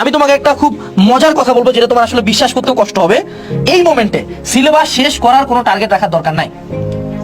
আমি তোমাকে একটা খুব মজার কথা বলব যেটা তোমার আসলে বিশ্বাস করতেও কষ্ট হবে। এই মোমেন্টে সিলেবাস শেষ করার কোনো টার্গেট রাখার দরকার নাই।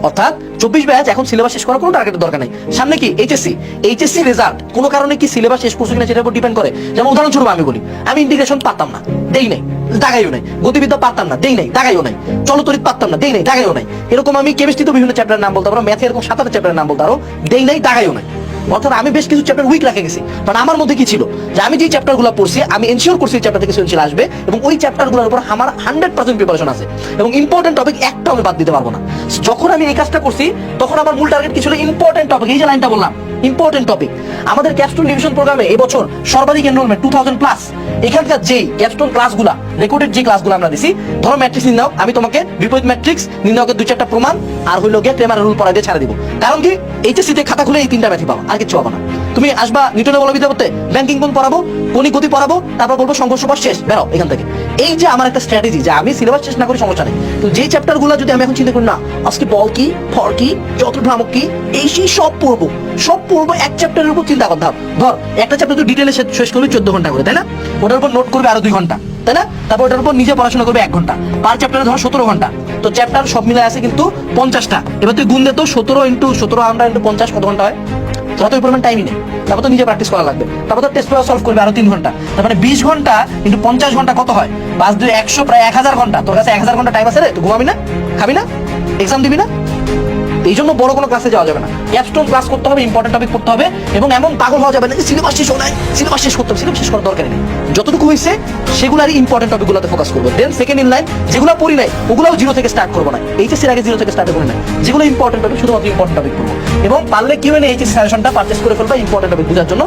অর্থাৎ চব্বিশ ব্যাচ এখন সিলেবাস শেষ করার কোনো টার্গেটের দরকার নেই। সামনে কি? এইচএসসি এইচএসসি রেজাল্ট কোনো কারণে কি সিলেবাস শেষ করছে কিনা সেটার উপর ডিপেন্ড করে। যেমন উদাহরণস্বরূপ আমি বলি, আমি ইন্টিগ্রেশন পারতাম না, দেই নাই, দাগাইও নাই, গতিবিদ্যা পারতাম না, দেই নাই, দাগাইও নাই, চলতরিত পারতাম না, দেই নাই, দাগাইও নাই। এরকম আমি কেমিস্ট্রিতে বিভিন্ন চ্যাপ্টারের নাম বলতে পারো ম্যাথে এরকম সাত আটটা চ্যাপ্টারের নাম বলতে পারো, দেই নাই, দাগাইও নাই। অর্থাৎ আমি বেশ কিছু চ্যাপ্টার উইক রেখে গেছি। কারণ আমার মধ্যে কি ছিল? যে আমি যে চ্যাপ্টারগুলো পড়ছি, আমি এনশিওর করছি চ্যাপ্টার থেকে সৃজনশীল আসবে এবং ওই চ্যাপ্টারগুলোর উপর আমার হান্ড্রেড পার্সেন্ট প্রিপারেশন আছে। এবং ইম্পর্টেন্ট টপিক একটা আমি বাদ দিতে পারব না। যখন আমি এই কাজটা করছি, তখন আমার মূল টার্গেট কি ছিল? ইম্পর্টেন্ট টপিক এই যে লাইনটা বললাম ইম্পর্টেন্ট টপিক আমাদের ক্যাপস্টোন ডিভিশন প্রোগ্রামে এবছর সর্বাধিক এনরোলমেন্ট টু প্লাস এখানকার যেই ক্যাপস্টোন ক্লাসগুলা রেকর্ডেড যে ক্লাসগুলো আমরা দিছি, ধরো ম্যাট্রিক্স নির্ণয় আমি তোমাকে বিপরীত ম্যাট্রিক্স নির্ণয়কের দুই চারটা প্রমাণ, আর হইল গিয়ে ক্রেমার রুল পড়াই দিয়ে ছাড়া দিব। কারণ কি? এইচএসসি তে খাতা খুলে এই তিনটা ম্যাথই পাবো, আর কিছু পাবো না। তুমি আসবা নিউটনের বলবিদ্যা করতে ব্যাংকিং কোন পড়াবো, কোনি গতি পড়াবো, তারপর বলব সংঘর্ষ পর শেষ, বেরো এখান থেকে। এই যে আমার একটা স্ট্র্যাটেজি যে আমি সিলেবাস শেষ না করি, সমস্যা নেই। তো যে চ্যাপ্টারগুলো যদি আমি এখন চিন্তা করি, না, আজকে বল কি ফর কি যত ভ্রামক কি, এই সেই সব পড়ব। সব পড়ব এক চ্যাপ্টারের উপর চিন্তা করতে হবে ধর, একটা চ্যাপ্টার তুই ডিটেলে শেষ করবি চোদ্দ ঘণ্টা করে, তাই না? ওটার উপর নোট করবে আরও দুই ঘণ্টা, তাই না? তারপর ওটার উপর নিজে পড়াশোনা করবে এক ঘণ্টা। পার চ্যাপ্টারে ধর সতেরো ঘণ্টা। তো চ্যাপ্টার সব মিলে আছে কিন্তু পঞ্চাশটা। এবার তুই গুণ তো সতেরো ইন্টু সতেরো ঘণ্টা ইন্টু পঞ্চাশ, কত ঘণ্টা হয়? তোরা তো পরিমাণ টাইমই নেই। তারপর তো নিজে প্র্যাকটিস করা লাগবে। তারপর তো টেস্ট পেপার সলভ করবে আরও তিন ঘণ্টা। তার মানে বিশ ঘণ্টা কিন্তু পঞ্চাশ ঘণ্টা কত হয়? পাঁচ দুই একশো, প্রায় এক হাজার ঘণ্টা। তোর কাছে এক হাজার ঘণ্টা টাইম আছে রে তুই ঘুমাবি না? খাবি না? এক্সাম দিবি না? এই জন্য বড় কোনো ক্লাসে যাওয়া যাবে না। অ্যাপস্টোন ক্লাস করতে হবে ইম্পর্টেন্ট টপিক পড়তে হবে এবং এমন পাগল হওয়া যাবে না যে সিলেবাস শেষ হয় সিলেবাস শেষ করতে হবে সিলেবাস শেষ করার দরকার নেই। যতটুকু হয়েছে সেগুলো আর ইম্পর্টেন্ট টপিকগুলোতে ফোকাস করব। দেন সেকেন্ড ইন লাইন যেগুলো পড়ি নাই, ওগুলোও জিরো থেকে স্টার্ট করব না। এইচএসির আগে জিরো থেকে স্টার্ট করে না যেগুলো ইম্পর্টেন্ট টপিক শুধুমাত্র ইম্পর্টেন্ট টপিক করব এবং পারলে কিউ এন এইচএস সাজেশনটা পারচেস করে ফেলবা ইম্পর্টেন্ট টপিক বোঝার জন্য।